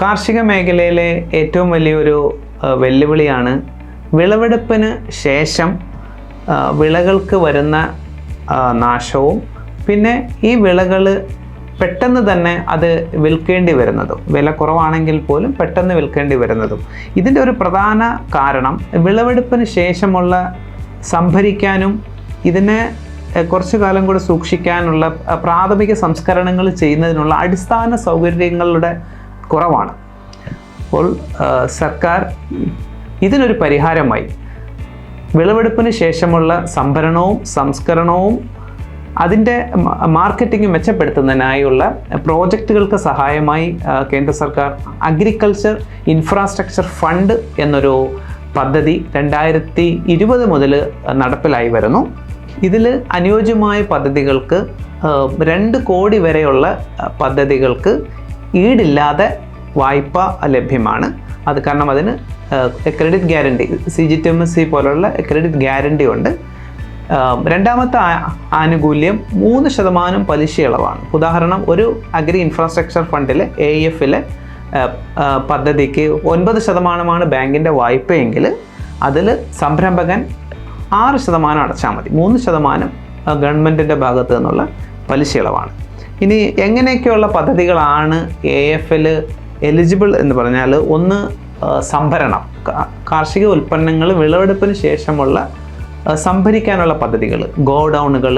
കാർഷിക മേഖലയിലെ ഏറ്റവും വലിയൊരു വെല്ലുവിളിയാണ് വിളവെടുപ്പിന് ശേഷം വിളകൾക്ക് വരുന്ന നാശവും. പിന്നെ ഈ വിളകൾ പെട്ടെന്ന് തന്നെ അത് വിൽക്കേണ്ടി വരുന്നതും. വില കുറവാണെങ്കിൽ പോലും പെട്ടെന്ന് വിൽക്കേണ്ടി വരുന്നതും. ഇതിന്റെ ഒരു പ്രധാന കാരണം വിളവെടുപ്പിന് ശേഷമുള്ള സംഭരിക്കാനും ഇതിനെ കുറച്ചു കാലം കൂടെ സൂക്ഷിക്കാനുള്ള പ്രാഥമിക സംസ്കരണങ്ങൾ ചെയ്യുന്നതിനുള്ള അടിസ്ഥാന സൗകര്യങ്ങളുടെ കുറവാണ്. അപ്പോൾ സർക്കാർ ഇതിനൊരു പരിഹാരമായി വിളവെടുപ്പിന് ശേഷമുള്ള സംഭരണവും സംസ്കരണവും അതിന്റെ മാർക്കറ്റിംഗ് മെച്ചപ്പെടുത്തുന്നതിനായുള്ള പ്രോജക്റ്റുകൾക്ക് സഹായമായി കേന്ദ്ര സർക്കാർ അഗ്രികൾച്ചർ ഇൻഫ്രാസ്ട്രക്ചർ ഫണ്ട് എന്നൊരു പദ്ധതി രണ്ടായിരത്തി ഇരുപത് മുതൽ നടപ്പിലായി വരുന്നു. ഇതിൽ അനുയോജ്യമായ പദ്ധതികൾക്ക് രണ്ട് കോടി വരെയുള്ള പദ്ധതികൾക്ക് ഈടില്ലാതെ വായ്പ ലഭ്യമാണ്. അത് കാരണം അതിന് credit guarantee C G T M S C പോലുള്ള ക്രെഡിറ്റ് ഗ്യാരണ്ടി ഉണ്ട്. രണ്ടാമത്തെ ആനുകൂല്യം മൂന്ന് ശതമാനം പലിശ ഇളവാണ്. ഉദാഹരണം ഒരു അഗ്രി ഇൻഫ്രാസ്ട്രക്ചർ ഫണ്ടിലെ എ എഫിലെ പദ്ധതിക്ക് ഒൻപത് ശതമാനമാണ് ബാങ്കിന്റെ വായ്പയെങ്കിൽ അതിൽ സംരംഭകൻ ആറ് ശതമാനം അടച്ചാൽ മതി. മൂന്ന് ശതമാനം ഗവൺമെന്റിന്റെ ഭാഗത്തു നിന്നുള്ള പലിശ ഇളവാണ്. ഇനി എങ്ങനെയൊക്കെയുള്ള പദ്ധതികളാണ് എ എൽ എലിജിബിൾ എന്ന് പറഞ്ഞാൽ ഒന്ന് സംഭരണം. കാർഷിക ഉൽപ്പന്നങ്ങൾ വിളവെടുപ്പിന് ശേഷമുള്ള സംഭരിക്കാനുള്ള പദ്ധതികൾ ഗോഡൗണുകൾ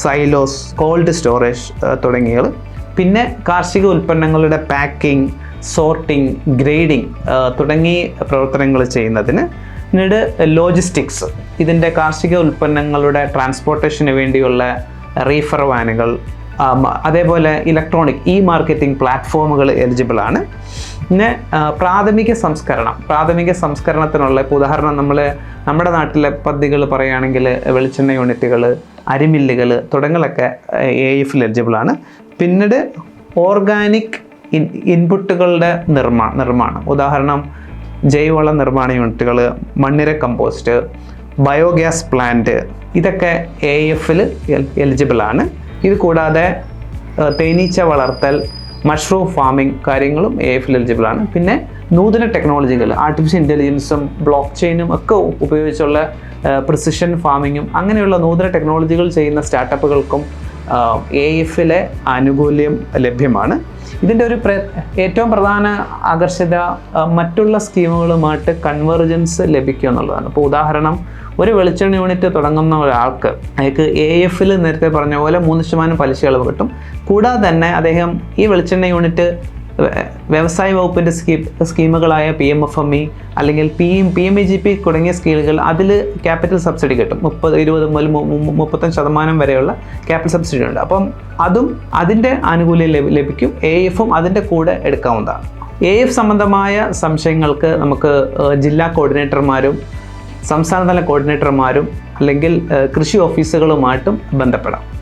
സൈലോസ് കോൾഡ് സ്റ്റോറേജ് തുടങ്ങിയവ പിന്നെ കാർഷിക ഉൽപ്പന്നങ്ങളുടെ പാക്കിംഗ് സോർട്ടിംഗ് ഗ്രേഡിംഗ് തുടങ്ങി പ്രവർത്തനങ്ങൾ ചെയ്യുന്നതിന് പിന്നീട് ലോജിസ്റ്റിക്സ് ഇതിന്റെ കാർഷിക ഉൽപ്പന്നങ്ങളുടെ ട്രാൻസ്പോർട്ടേഷന് വേണ്ടിയുള്ള റീഫർ വാനുകൾ അതേപോലെ ഇലക്ട്രോണിക് ഇ മാർക്കറ്റിംഗ് പ്ലാറ്റ്ഫോമുകൾ എലിജിബിൾ ആണ്. പിന്നെ പ്രാഥമിക സംസ്കരണം. പ്രാഥമിക സംസ്കരണത്തിനുള്ള ഇപ്പോൾ ഉദാഹരണം നമ്മൾ നമ്മുടെ നാട്ടിലെ പദ്ധതികൾ പറയുകയാണെങ്കിൽ വെളിച്ചെണ്ണ യൂണിറ്റുകൾ അരിമില്ലുകൾ തുടങ്ങലൊക്കെ എ എഫിൽ എലിജിബിൾ ആണ്. പിന്നീട് ഓർഗാനിക് ഇൻ ഇൻപുട്ടുകളുടെ നിർമ്മാ നിർമ്മാണം. ഉദാഹരണം ജൈവവള നിർമ്മാണ യൂണിറ്റുകൾ മണ്ണിര കമ്പോസ്റ്റ് ബയോഗ്യാസ് പ്ലാന്റ് ഇതൊക്കെ എ എഫിൽ എലിജിബിൾ ആണ്. ഇത് കൂടാതെ തേനീച്ച വളർത്തൽ മഷ്റൂം ഫാമിംഗ് കാര്യങ്ങളും എ എഫിൽ എലിജിബിൾ ആണ്. പിന്നെ നൂതന ടെക്നോളജികൾ ആർട്ടിഫിഷ്യൽ ഇന്റലിജൻസും ബ്ലോക്ക് ചെയിനും ഒക്കെ ഉപയോഗിച്ചുള്ള പ്രിസിഷൻ ഫാമിങ്ങും അങ്ങനെയുള്ള നൂതന ടെക്നോളജികൾ ചെയ്യുന്ന സ്റ്റാർട്ടപ്പുകൾക്കും എ എഫിലെ ആനുകൂല്യം ലഭ്യമാണ്. ഇതിന്റെ ഒരു പ്ര ഏറ്റവും പ്രധാന ആകർഷത മറ്റുള്ള സ്കീമുകളുമായിട്ട് കൺവെർജൻസ് ലഭിക്കുക എന്നുള്ളതാണ്. ഇപ്പോൾ ഉദാഹരണം ഒരു വെളിച്ചെണ്ണ യൂണിറ്റ് തുടങ്ങുന്ന ഒരാൾക്ക് അയാൾക്ക് എ എഫിൽ നേരത്തെ പറഞ്ഞ പോലെ മൂന്ന് ശതമാനം പലിശ ഇളവ് കിട്ടും. കൂടാതെ തന്നെ അദ്ദേഹം ഈ വെളിച്ചെണ്ണ യൂണിറ്റ് വ്യവസായ വകുപ്പിന്റെ scheme സ്കീമുകളായ P M F M E അല്ലെങ്കിൽ P M P M E G P തുടങ്ങിയ സ്കീമുകൾ അതിൽ ക്യാപിറ്റൽ സബ്സിഡി കിട്ടും. മുപ്പത് ഇരുപത് മുതൽ മുപ്പത്തഞ്ച് ശതമാനം വരെയുള്ള ക്യാപിറ്റൽ സബ്സിഡി ഉണ്ട്. അപ്പം അതും അതിന്റെ ആനുകൂല്യം ലഭി- ലഭിക്കും. എ എഫും അതിന്റെ കൂടെ എടുക്കാവുന്നതാണ്. എ എഫ് സംബന്ധമായ സംശയങ്ങൾക്ക് നമുക്ക് ജില്ലാ കോർഡിനേറ്റർമാരും സംസ്ഥാനതല കോർഡിനേറ്റർമാരും അല്ലെങ്കിൽ കൃഷി ഓഫീസുകളുമായിട്ടും ബന്ധപ്പെടാം.